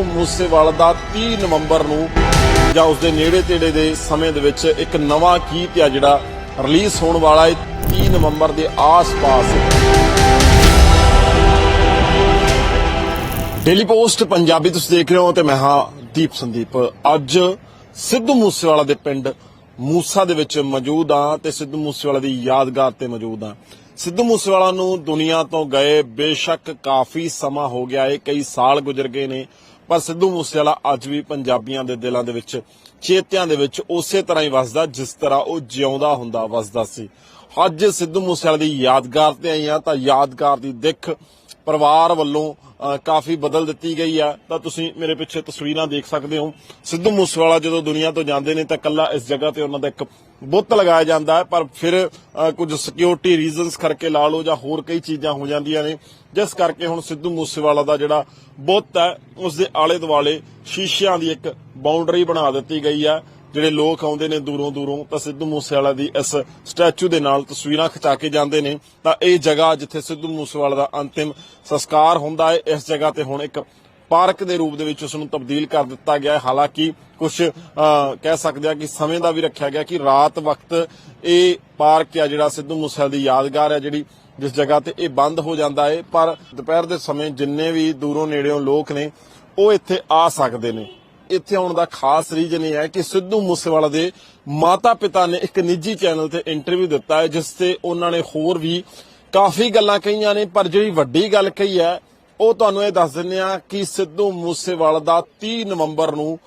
ਸਿੱਧੂ ਮੂਸੇਵਾਲਾ ਦਾ 30 ਨਵੰਬਰ ਨੂੰ ਜਾਂ ਉਸ ਦੇ ਨੇੜੇ ਤੇੜੇ ਦੇ ਸਮੇਂ ਦੇ ਵਿੱਚ ਇੱਕ ਨਵਾਂ ਗੀਤ ਆ ਜਿਹੜਾ ਰਿਲੀਜ਼ ਹੋਣ ਵਾਲਾ ਹੈ 30 ਨਵੰਬਰ ਦੇ ਆਸ-ਪਾਸ। ਡੇਲੀ ਪੋਸਟ ਪੰਜਾਬੀ ਤੁਸੀਂ ਦੇਖ ਰਹੇ ਹੋ ਤੇ ਮੈਂ ਹਾਂ ਦੀਪ ਸੰਦੀਪ। ਅੱਜ ਸਿੱਧੂ ਮੂਸੇਵਾਲਾ ਦੇ ਪਿੰਡ ਮੂਸਾ ਦੇ ਵਿੱਚ ਮੌਜੂਦ ਹਾਂ ਤੇ ਸਿੱਧੂ ਮੂਸੇਵਾਲਾ ਦੀ ਯਾਦਗਾਰ ਤੇ ਮੌਜੂਦ ਆ ਸਿੱਧੂ ਮੂਸੇਵਾਲਾ ਨੂੰ ਦੁਨੀਆ ਤੋਂ ਗਏ ਬੇਸ਼ੱਕ ਕਾਫੀ ਸਮਾਂ ਹੋ ਗਿਆ ਏ, ਕਈ ਸਾਲ ਗੁਜ਼ਰ ਗਏ ਨੇ। ਪਰ ਸਿੱਧੂ ਮੂਸੇਵਾਲਾ ਅੱਜ ਵੀ ਪੰਜਾਬੀਆਂ ਦੇ ਦਿਲਾਂ ਦੇ ਵਿੱਚ, ਚੇਤਿਆਂ ਦੇ ਵਿੱਚ ਉਸੇ ਤਰ੍ਹਾਂ ਹੀ ਵਸਦਾ, ਜਿਸ ਤਰ੍ਹਾਂ ਉਹ ਜਿਉਂਦਾ ਹੁੰਦਾ, ਵਸਦਾ ਸੀ। ਅੱਜ ਸਿੱਧੂ ਮੂਸੇਵਾਲਾ ਦੀ ਯਾਦਗਾਰ ਤੇ ਆਈ ਆ ਤਾਂ ਯਾਦਗਾਰ ਦੀ ਦਿੱਖ ਪਰਿਵਾਰ ਵੱਲੋਂ ਕਾਫੀ ਬਦਲ ਦਿੱਤੀ ਗਈ ਆ। ਤਾਂ ਤੁਸੀਂ ਮੇਰੇ ਪਿੱਛੇ ਤਸਵੀਰਾਂ ਦੇਖ ਸਕਦੇ ਹੋ। ਸਿੱਧੂ ਮੂਸੇਵਾਲਾ ਜਦੋਂ ਦੁਨੀਆ ਤੋਂ ਜਾਂਦੇ ਨੇ ਤਾਂ ਕੱਲਾ ਇਸ ਜਗ੍ਹਾ ਤੇ ਉਹਨਾਂ ਦਾ ਇੱਕ ਬੁੱਤ ਲਗਾਇਆ ਜਾਂਦਾ ਹੈ। ਪਰ ਫਿਰ ਕੁਝ ਸਿਕਿਉਰਿਟੀ ਰੀਜ਼ਨਸ ਕਰਕੇ ਲਾ ਲਓ ਜਾਂ ਹੋਰ ਕਈ ਚੀਜ਼ਾਂ ਹੋ ਜਾਂਦੀਆਂ ਨੇ। ਜਿਸ ਕਰਕੇ ਹੁਣ ਸਿੱਧੂ ਮੂਸੇਵਾਲਾ ਦਾ ਜਿਹੜਾ ਬੁੱਤ ਹੈ ਉਸ ਦੇ ਆਲੇ ਦੁਆਲੇ ਸ਼ੀਸ਼ਿਆਂ ਦੀ ਇੱਕ ਬਾਉਂਡਰੀ ਬਣਾ ਦਿੱਤੀ ਗਈ ਹੈ। ਜਿਹੜੇ ਲੋਕ ਆਉਂਦੇ ਨੇ ਦੂਰੋਂ ਦੂਰੋਂ ਤਾਂ ਸਿੱਧੂ ਮੂਸੇਵਾਲਾ ਦੀ ਇਸ ਸਟੈਚੂ ਦੇ ਨਾਲ ਤਸਵੀਰਾਂ ਖਿਚਾ ਕੇ ਜਾਂਦੇ ਨੇ, ਤਾਂ ਇਹ ਜਗ੍ਹਾ ਜਿੱਥੇ ਸਿੱਧੂ ਮੂਸੇਵਾਲਾ ਦਾ ਅੰਤਿਮ ਸੰਸਕਾਰ ਹੁੰਦਾ ਹੈ, ਇਸ ਜਗ੍ਹਾ ਤੇ ਹੁਣ ਇੱਕ ਪਾਰਕ ਦੇ ਰੂਪ ਦੇ ਵਿੱਚ ਉਸ ਨੂੰ ਤਬਦੀਲ ਕਰ ਦਿੱਤਾ ਗਿਆ ਹੈ। ਹਾਲਾਂਕਿ ਕੁਝ ਕਹਿ ਸਕਦੇ ਆ ਕਿ ਸਮੇਂ ਦਾ ਵੀ ਰੱਖਿਆ ਗਿਆ ਕਿ ਰਾਤ ਵਕਤ ਇਹ ਪਾਰਕ ਆ ਜਿਹੜਾ ਸਿੱਧੂ ਮੂਸੇਵਾਲਾ ਦੀ ਯਾਦਗਾਰ ਹੈ ਜਿਹੜੀ ਜਿਸ ਜਗ੍ਹਾ ਤੇ ਇਹ ਬੰਦ ਹੋ ਜਾਂਦਾ ਹੈ। ਪਰ ਦੁਪਹਿਰ ਦੇ ਸਮੇਂ ਜਿੰਨੇ ਵੀ ਦੂਰੋਂ ਨੇੜਿਓਂ ਲੋਕ ਨੇ, ਉਹ ਇੱਥੇ ਆ ਸਕਦੇ ਨੇ। ਇੱਥੇ ਆਉਣ ਦਾ ਖਾਸ ਰੀਜਨ ਇਹ ਹੈ ਕਿ ਸਿੱਧੂ ਮੂਸੇਵਾਲਾ ਦੇ ਮਾਤਾ-ਪਿਤਾ ਨੇ ਇੱਕ ਨਿੱਜੀ ਚੈਨਲ ਤੇ ਇੰਟਰਵਿਊ ਦਿੱਤਾ ਹੈ, ਜਿਸ ਤੇ ਉਹਨਾਂ ਨੇ ਹੋਰ ਵੀ ਕਾਫੀ ਗੱਲਾਂ ਕਹੀਆਂ ਨੇ, ਪਰ ਜਿਹੜੀ ਵੱਡੀ ਗੱਲ ਕਹੀ ਹੈ, ਉਹ ਤੁਹਾਨੂੰ ਇਹ ਦੱਸ ਦਿੰਦੇ ਆ ਕਿ ਸਿੱਧੂ ਮੂਸੇਵਾਲਾ ਦਾ 30 ਨਵੰਬਰ ਨੂੰ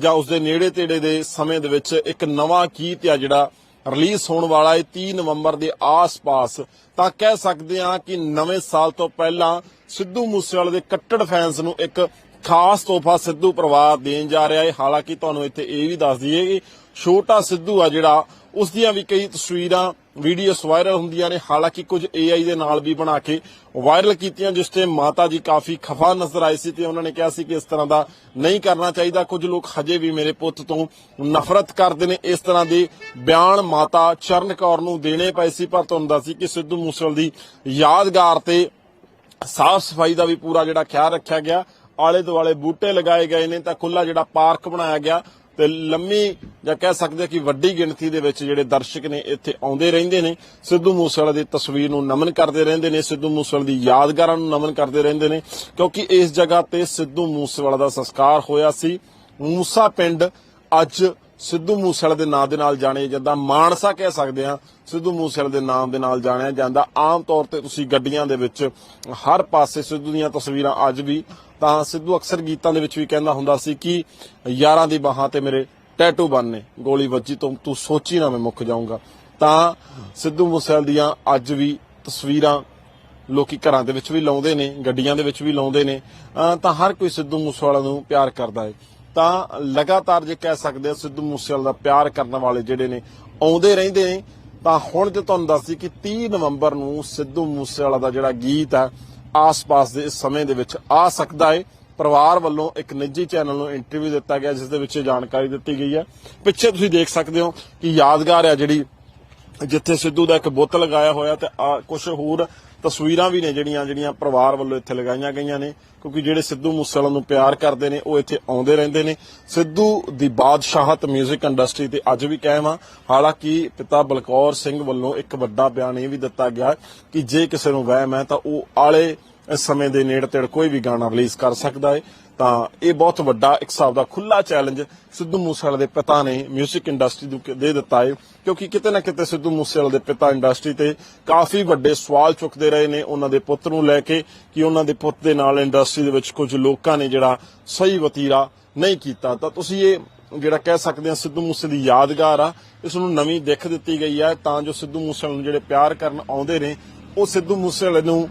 ਜਾਂ ਉਸ ਦੇ ਨੇੜੇ ਤੇੜੇ ਦੇ ਸਮੇਂ ਦੇ ਵਿੱਚ ਇੱਕ ਨਵਾਂ ਗੀਤ ਆ ਜਿਹੜਾ ਰਿਲੀਜ਼ ਹੋਣ ਵਾਲਾ ਹੈ 30 ਨਵੰਬਰ ਦੇ ਆਸ-ਪਾਸ। ਤਾਂ ਕਹਿ ਸਕਦੇ ਹਾਂ ਕਿ ਨਵੇਂ ਸਾਲ ਤੋਂ ਪਹਿਲਾਂ ਸਿੱਧੂ ਮੂਸੇਵਾਲੇ ਦੇ ਕੱਟੜ ਫੈਨਸ ਨੂੰ ਇੱਕ ਖਾਸ ਤੋਹਫਾ ਸਿੱਧੂ ਪਰਿਵਾਰ ਦੇਣ ਜਾ ਰਿਹਾ ਹੈ। ਹਾਲਾਂਕਿ ਤੁਹਾਨੂੰ ਇੱਥੇ ਇਹ ਵੀ ਦੱਸ ਦਈਏ ਕਿ ਛੋਟਾ ਸਿੱਧੂ ਆ ਜਿਹੜਾ, ਉਸ ਦੀਆਂ ਵੀ ਕਈ ਤਸਵੀਰਾਂ ਵੀਡੀਓਸ ਵਾਇਰਲ ਹੁੰਦੀਆਂ ਨੇ। ਹਾਲਾਂਕਿ ਕੁਝ AI ਦੇ ਨਾਲ ਵੀ ਬਣਾ ਕੇ ਵਾਇਰਲ ਕੀਤੀਆਂ, ਜਿਸ ਤੇ ਮਾਤਾ ਜੀ ਕਾਫੀ ਖਫਾ ਨਜ਼ਰ ਆਈ ਸੀ ਤੇ ਉਹਨਾਂ ਨੇ ਕਿਹਾ ਸੀ ਕਿ ਇਸ ਤਰ੍ਹਾਂ ਦਾ ਨਹੀਂ ਕਰਨਾ ਚਾਹੀਦਾ। ਕੁਝ ਲੋਕ ਹਜੇ ਵੀ ਮੇਰੇ ਪੁੱਤ ਤੋਂ ਨਫ਼ਰਤ ਕਰਦੇ ਨੇ। ਇਸ ਤਰ੍ਹਾਂ ਦੇ ਬਿਆਨ ਮਾਤਾ ਚਰਨ ਕੌਰ ਨੂੰ ਦੇਣੇ ਪਏ ਸੀ, ਪਰ ਤੁਹਾਨੂੰ ਦੱਸ ਕਿ ਸਿੱਧੂ ਮੂਸੇਵਾਲ ਦੀ ਯਾਦਗਾਰ ਤੇ ਸਾਫ਼ ਸਫ਼ਾਈ ਦਾ ਵੀ ਪੂਰਾ ਜਿਹੜਾ ਖਿਆਲ ਰੱਖਿਆ ਗਿਆ। ਆਲੇ ਦੁਆਲੇ ਬੂਟੇ ਲਗਾਏ ਗਏ ਨੇ ਤਾਂ ਖੁੱਲਾ ਜਿਹੜਾ ਪਾਰਕ ਬਣਾਇਆ ਗਿਆ ਤੇ ਲੰਮੀ ਜਾਂ ਕਹਿ ਸਕਦੇ ਕਿ ਵੱਡੀ ਗਿਣਤੀ ਦੇ ਵਿੱਚ ਜਿਹੜੇ ਦਰਸ਼ਕ ਨੇ ਇੱਥੇ ਆਉਂਦੇ ਰਹਿੰਦੇ ਨੇ। ਸਿੱਧੂ ਮੂਸੇਵਾਲਾ ਦੀ ਤਸਵੀਰ ਨੂੰ ਨਮਨ ਕਰਦੇ ਰਹਿੰਦੇ ਨੇ, ਸਿੱਧੂ ਮੂਸੇਵਾਲਾ ਦੀ ਯਾਦਗਾਰਾਂ ਨੂੰ ਨਮਨ ਕਰਦੇ ਰਹਿੰਦੇ ਨੇ ਕਿਉਂਕਿ ਇਸ ਜਗ੍ਹਾ ਤੇ ਸਿੱਧੂ ਮੂਸੇਵਾਲਾ ਦਾ ਸੰਸਕਾਰ ਹੋਇਆ ਸੀ। ਮੂਸਾ ਪਿੰਡ ਅੱਜ ਸਿੱਧੂ ਮੂਸੇਵਾਲੇ ਦੇ ਨਾਂ ਦੇ ਨਾਲ ਜਾਣਿਆ ਜਾਂਦਾ, ਮਾਨਸਾ ਕਹਿ ਸਕਦੇ ਆ ਸਿੱਧੂ ਮੂਸੇਵਾਲੇ ਦੇ ਨਾਮ ਦੇ ਨਾਲ ਜਾਣਿਆ ਜਾਂਦਾ। ਆਮ ਤੌਰ ਤੇ ਤੁਸੀਂ ਗੱਡੀਆਂ ਦੇ ਵਿੱਚ ਹਰ ਪਾਸੇ ਸਿੱਧੂ ਦੀਆਂ ਤਸਵੀਰਾਂ ਅੱਜ ਵੀ ਤਾਂ ਸਿੱਧੂ ਅਕਸਰ ਗੀਤਾਂ ਦੇ ਵਿੱਚ ਵੀ ਕਹਿੰਦਾ ਹੁੰਦਾ ਸੀ ਕਿ ਯਾਰਾਂ ਦੀ ਬਾਹਾਂ ਤੇ ਮੇਰੇ ਟੈਟੂ ਬੰਨੇ ਗੋਲੀ ਵੱਜੀ ਤੋਂ ਤੂੰ ਸੋਚੀ ਨਾ ਮੈਂ ਮੁੱਕ ਜਾਊਂਗਾ। ਤਾਂ ਸਿੱਧੂ ਮੂਸੇਵਾਲੇ ਦੀਆਂ ਅੱਜ ਵੀ ਤਸਵੀਰਾਂ ਲੋਕੀ ਘਰਾਂ ਦੇ ਵਿੱਚ ਵੀ ਲਾਉਂਦੇ ਨੇ, ਗੱਡੀਆਂ ਦੇ ਵਿੱਚ ਵੀ ਲਾਉਂਦੇ ਨੇ ਤਾਂ ਹਰ ਕੋਈ ਸਿੱਧੂ ਮੂਸੇਵਾਲਾ ਨੂੰ ਪਿਆਰ ਕਰਦਾ ਹੈ ਤਾਂ ਲਗਾਤਾਰ ਜੇ ਕਹਿ ਸਕਦੇ ਹਾਂ ਸਿੱਧੂ ਮੂਸੇਵਾਲਾ ਦਾ ਪਿਆਰ ਕਰਨ ਵਾਲੇ ਜਿਹੜੇ ਨੇ, ਆਉਂਦੇ ਰਹਿੰਦੇ ਨੇ। ਤਾਂ ਹੁਣ ਜੇ ਤੁਹਾਨੂੰ ਦੱਸਦੀ ਕਿ 30 ਨਵੰਬਰ ਨੂੰ ਸਿੱਧੂ ਮੂਸੇਵਾਲਾ ਦਾ ਜਿਹੜਾ ਗੀਤ ਹੈ ਆਸ-ਪਾਸ ਦੇ ਇਸ ਸਮੇਂ ਦੇ ਵਿੱਚ ਆ ਸਕਦਾ ਹੈ ਪਰਿਵਾਰ ਵੱਲੋਂ ਇੱਕ ਨਿੱਜੀ ਚੈਨਲ ਨੂੰ ਇੰਟਰਵਿਊ ਦਿੱਤਾ ਗਿਆ, ਜਿਸ ਦੇ ਵਿੱਚ ਇਹ ਜਾਣਕਾਰੀ ਦਿੱਤੀ ਗਈ ਹੈ। ਪਿੱਛੇ ਤੁਸੀਂ ਦੇਖ ਸਕਦੇ ਹੋ ਕਿ ਯਾਦਗਾਰ ਹੈ ਜਿਹੜੀ ਜਿੱਥੇ ਸਿੱਧੂ ਦਾ ਇੱਕ ਬੁੱਤ ਲਗਾਇਆ ਹੋਇਆ ਤੇ ਕੁਝ ਹੋਰ ਤਸਵੀਰਾਂ ਵੀ ਨੇ ਜਿਹੜੀਆਂ ਜਿਹੜੀਆਂ ਪਰਿਵਾਰ ਵੱਲੋਂ ਇੱਥੇ ਲਗਾਈਆਂ ਗਈਆਂ ਨੇ, ਕਿਉਂਕਿ ਜਿਹੜੇ ਸਿੱਧੂ ਮੂਸੇਵਾਲਾ ਨੂੰ ਪਿਆਰ ਕਰਦੇ ਨੇ, ਉਹ ਇੱਥੇ ਆਉਂਦੇ ਰਹਿੰਦੇ ਨੇ। ਸਿੱਧੂ ਦੀ ਬਾਦਸ਼ਾਹਤ 뮤직 ਇੰਡਸਟਰੀ ਤੇ ਅੱਜ ਵੀ ਕਾਇਮ ਆ। ਹਾਲਾਂਕਿ ਪਿਤਾ ਬਲਕੌਰ ਸਿੰਘ ਵੱਲੋਂ ਇੱਕ ਵੱਡਾ ਬਿਆਨ ਇਹ ਵੀ ਦਿੱਤਾ ਗਿਆ ਕਿ ਜੇ ਕਿਸੇ ਨੂੰ ਵਹਿਮ ਹੈ ਤਾਂ ਉਹ ਆਲੇ ਇਸ ਸਮੇਂ ਦੇ ਨੇੜੇ ਤੇੜ ਕੋਈ ਵੀ ਗਾਣਾ ਰਿਲੀਜ਼ ਕਰ ਸਕਦਾ ਹੈ, ਤਾਂ ਇਹ ਬਹੁਤ ਵੱਡਾ ਇੱਕ ਹਿਸਾਬ ਦਾ ਖੁੱਲਾ ਚੈਲੰਜ ਸਿੱਧੂ ਮੂਸੇਵਾਲੇ ਦੇ ਪਿਤਾ ਨੇ 뮤직 ਇੰਡਸਟਰੀ ਨੂੰ ਦੇ ਦਿੱਤਾ ਹੈ, ਕਿਉਂਕਿ ਕਿਤੇ ਨਾ ਕਿਤੇ ਸਿੱਧੂ ਮੂਸੇਵਾਲੇ ਦੇ ਪਿਤਾ ਇੰਡਸਟਰੀ ਤੇ ਕਾਫੀ ਵੱਡੇ ਸਵਾਲ ਚੁੱਕਦੇ ਰਹੇ ਨੇ ਉਹਨਾਂ ਦੇ ਪੁੱਤ ਨੂੰ ਲੈ ਕੇ ਕਿ ਉਹਨਾਂ ਦੇ ਪੁੱਤ ਦੇ ਨਾਲ ਇੰਡਸਟਰੀ ਦੇ ਵਿੱਚ ਕੁਝ ਲੋਕਾਂ ਨੇ ਜਿਹੜਾ ਸਹੀ ਵਤੀਰਾ ਨਹੀਂ ਕੀਤਾ। ਤਾਂ ਤੁਸੀਂ ਇਹ ਜਿਹੜਾ ਕਹਿ ਸਕਦੇ ਹਾਂ ਸਿੱਧੂ ਮੂਸੇ ਦੀ ਯਾਦਗਾਰ ਆ, ਇਸ ਨੂੰ ਨਵੀਂ ਦਿੱਖ ਦਿੱਤੀ ਗਈ ਹੈ, ਤਾਂ ਜੋ ਸਿੱਧੂ ਮੂਸੇਵਾਲੇ ਨੂੰ ਜਿਹੜੇ ਪਿਆਰ ਕਰਨ ਆਉਂਦੇ ਨੇ, ਉਹ ਸਿੱਧੂ ਮੂਸੇਵਾਲੇ ਨੂੰ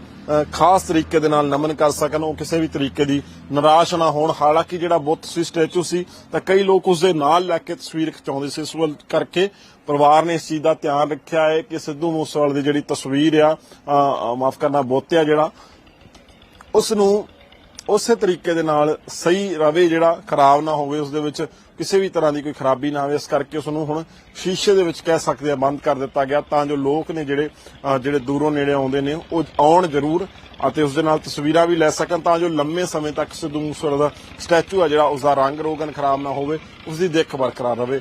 ਖਾਸ ਤਰੀਕੇ ਦੇ ਨਾਲ ਨਮਨ ਕਰ ਸਕਣ, ਉਹ ਕਿਸੇ ਵੀ ਤਰੀਕੇ ਦੀ ਨਿਰਾਸ਼ ਨਾ ਹੋਣ। ਹਾਲਾਂਕਿ ਜਿਹੜਾ ਬੁੱਤ ਸੀ, ਸਟੈਚੂ ਸੀ, ਤਾਂ ਕਈ ਲੋਕ ਉਸ ਦੇ ਨਾਲ ਲੈ ਕੇ ਤਸਵੀਰ ਖਿਚਾਉਂਦੇ ਸੀ। ਇਸ ਵੱਲ ਕਰਕੇ ਪਰਿਵਾਰ ਨੇ ਇਸ ਚੀਜ਼ ਦਾ ਧਿਆਨ ਰੱਖਿਆ ਹੈ ਕਿ ਸਿੱਧੂ ਮੂਸੇਵਾਲੇ ਦੀ ਜਿਹੜੀ ਤਸਵੀਰ ਆ ਮਾਫ ਕਰਨਾ ਬੁੱਤ ਆ ਜਿਹੜਾ, ਉਸ ਨੂੰ ਉਸੇ ਤਰੀਕੇ ਦੇ ਨਾਲ ਸਹੀ ਰਵੇ ਜਿਹੜਾ ਖਰਾਬ ਨਾ ਹੋਵੇ, ਉਸ ਦੇ ਵਿੱਚ ਕਿਸੇ ਵੀ ਤਰ੍ਹਾਂ ਦੀ ਕੋਈ ਖਰਾਬੀ ਨਾ ਆਵੇ, ਇਸ ਕਰਕੇ ਉਸ ਨੂੰ ਹੁਣ ਸ਼ੀਸ਼ੇ ਦੇ ਵਿੱਚ ਕਹਿ ਸਕਦੇ ਆ, ਬੰਦ ਕਰ ਦਿੱਤਾ ਗਿਆ, ਤਾਂ ਜੋ ਲੋਕ ਨੇ ਜਿਹੜੇ ਜਿਹੜੇ ਦੂਰੋਂ ਨੇੜੇ ਆਉਂਦੇ ਨੇ, ਉਹ ਆਉਣ ਜ਼ਰੂਰ ਅਤੇ ਉਸ ਦੇ ਨਾਲ ਤਸਵੀਰਾਂ ਵੀ ਲੈ ਸਕਣ, ਤਾਂ ਜੋ ਲੰਮੇ ਸਮੇਂ ਤੱਕ ਸਿੱਧੂ ਮੂਸੇਵਾਲਾ ਦਾ ਸਟੈਚੂ ਆ ਜਿਹੜਾ, ਉਸ ਦਾ ਰੰਗ ਰੋਗਨ ਖਰਾਬ ਨਾ ਹੋਵੇ, ਉਸ ਦੀ ਦਿੱਖ ਬਰਕਰਾਰ ਰਵੇ